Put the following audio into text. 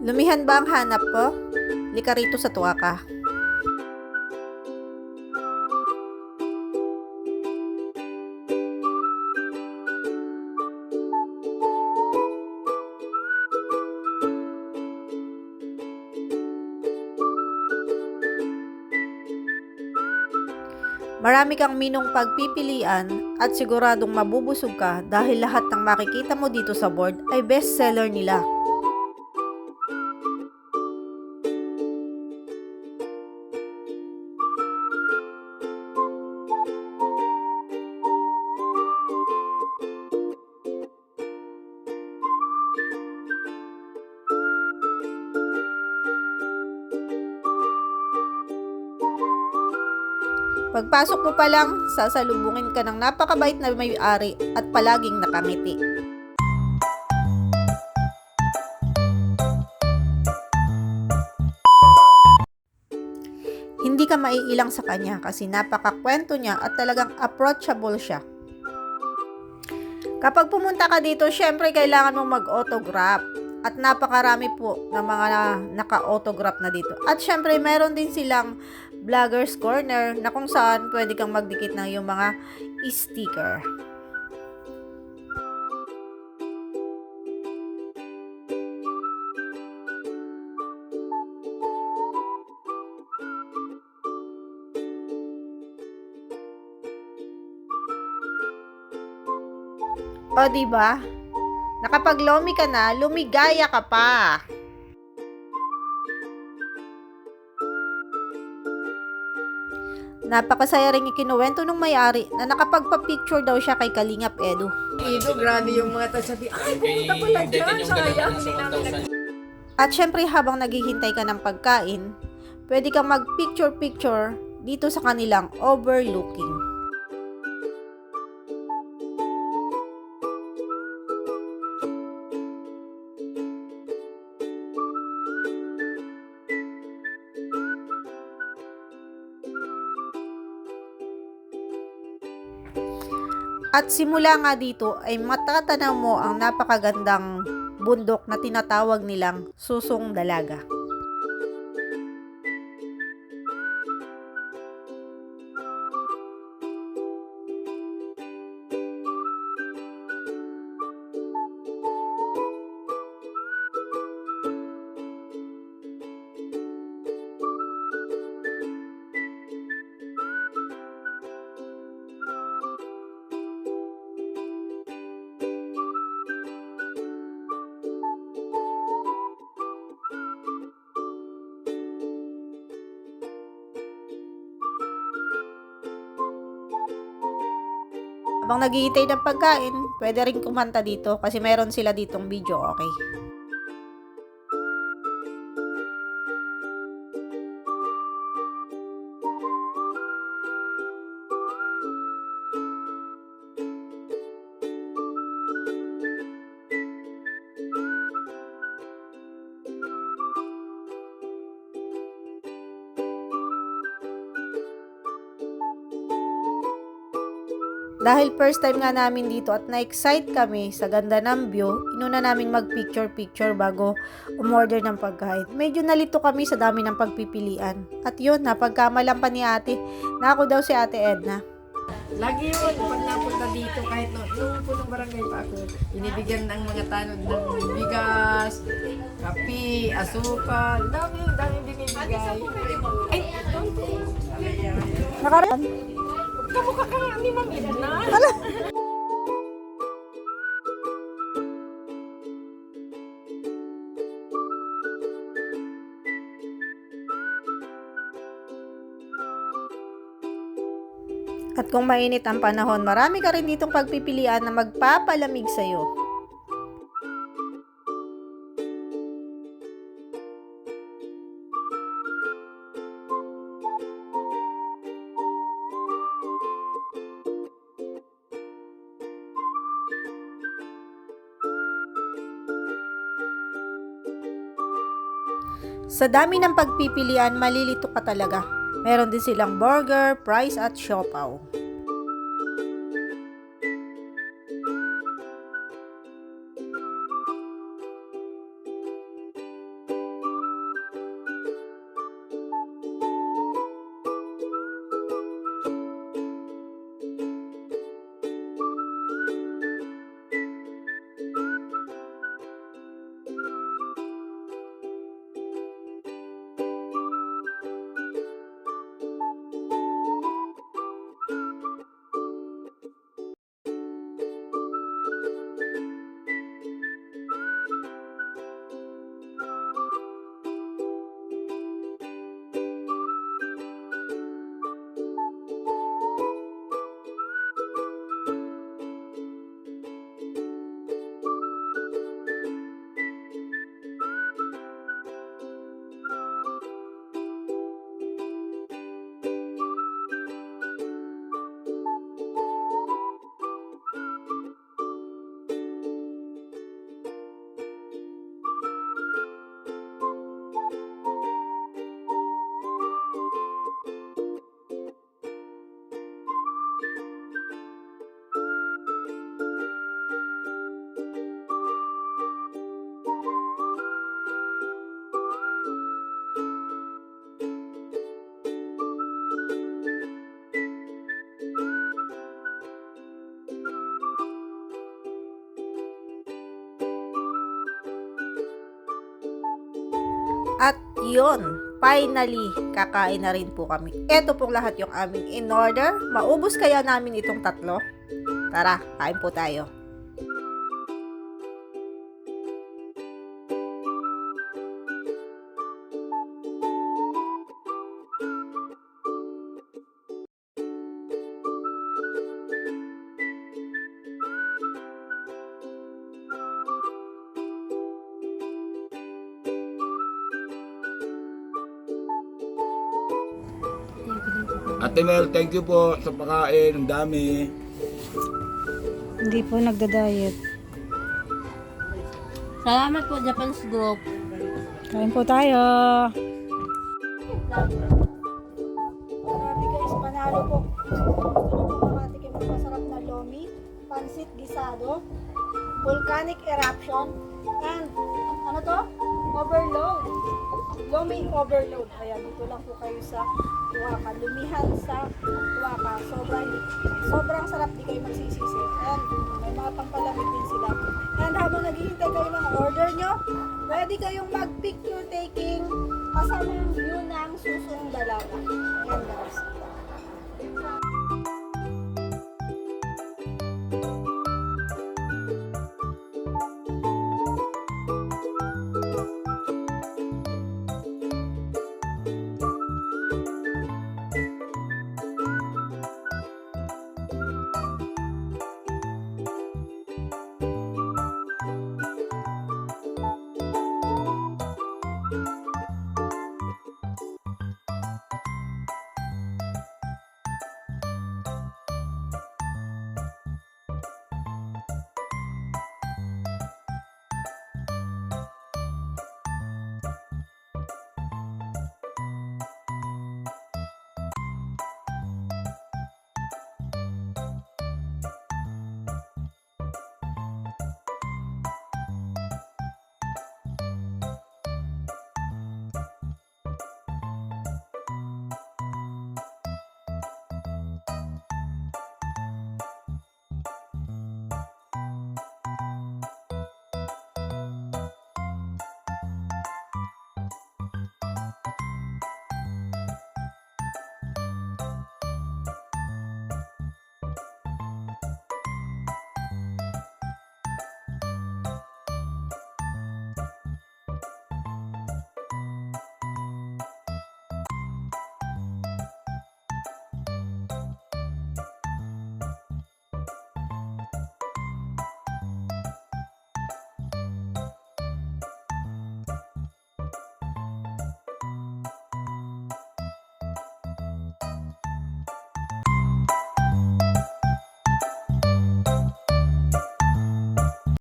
Lumihan ba ang hanap po? Lika rito sa tuwa ka. Marami kang minong pagpipilian at siguradong mabubusog ka dahil lahat ng makikita mo dito sa board ay bestseller nila. Pagpasok mo pa lang, sasalubungin ka ng napakabait na may-ari at palaging nakangiti. Hindi ka maiilang sa kanya kasi napakakwento niya at talagang approachable siya. Kapag pumunta ka dito, syempre kailangan mong mag-autograph. At napakarami po ng mga naka-autograph na dito. At syempre, meron din silang vlogger's corner na kung saan pwede kang magdikit ng yung mga sticker. O, di ba? Nakapag-lomi ka na, lumigaya ka pa. Napakasaya rin ikinuwento ng may-ari na nakapagpa-picture daw siya kay Kalingap Edu. Ido, grabe yung mga tao sabi, ay, pumunta pala dyan, sayang, hindi namin nag- At syempre habang naghihintay ka ng pagkain, pwede kang mag-picture-picture dito sa kanilang overlooking. At simula nga dito ay matatanaw mo ang napakagandang bundok na tinatawag nilang Susong Dalaga. Habang naghihintay ng pagkain, pwede rin kumanta dito kasi meron sila ditong video, okay? Dahil first time nga namin dito at na-excite kami sa ganda ng view, inuna namin mag-picture-picture bago umorder ng pagkain. Medyo nalito kami sa dami ng pagpipilian. At yun, napagkamalan pa ni ate na ako daw si ate Edna. Lagi yun, pag napunta dito, kahit no, nung punong barangay pa ako, binibigyan ng mga tanod ng bigas, kapi, asukal, dami, dami binibigay. Ay, tonto. Nakaraan? Kamukha ka nga ni Ma'am Edna. At kung mainit ang panahon, marami ka rin ditong pagpipilian na magpapalamig sa'yo. Sa dami ng pagpipilian, malilito ka talaga. Meron din silang burger, fries at siopaw. Yon, finally, kakain na rin po kami. Ito pong lahat yung aming in-order. Maubos kaya namin itong tatlo? Tara, kain po tayo. Ate Mel, thank you po sa pakain. Ang dami. Hindi po nagda-diet. Salamat po, Japan's Group. Kain po tayo. Grabe guys, panalo po. Makatikim ng masarap na lomi, pansit gisado, volcanic eruption, and ano to? Overload. Lomi overload. Ayan, dito lang po kayo sa Tuwaka. Lumihan sa Tuwaka. Sobrang, sobrang sarap di kayo magsisisi. And may mga pampalamig din sila. And habang naghihintay kayo ng order nyo, pwede kayong mag-picture taking kasama yung view ng susong dalaga. Ayan guys.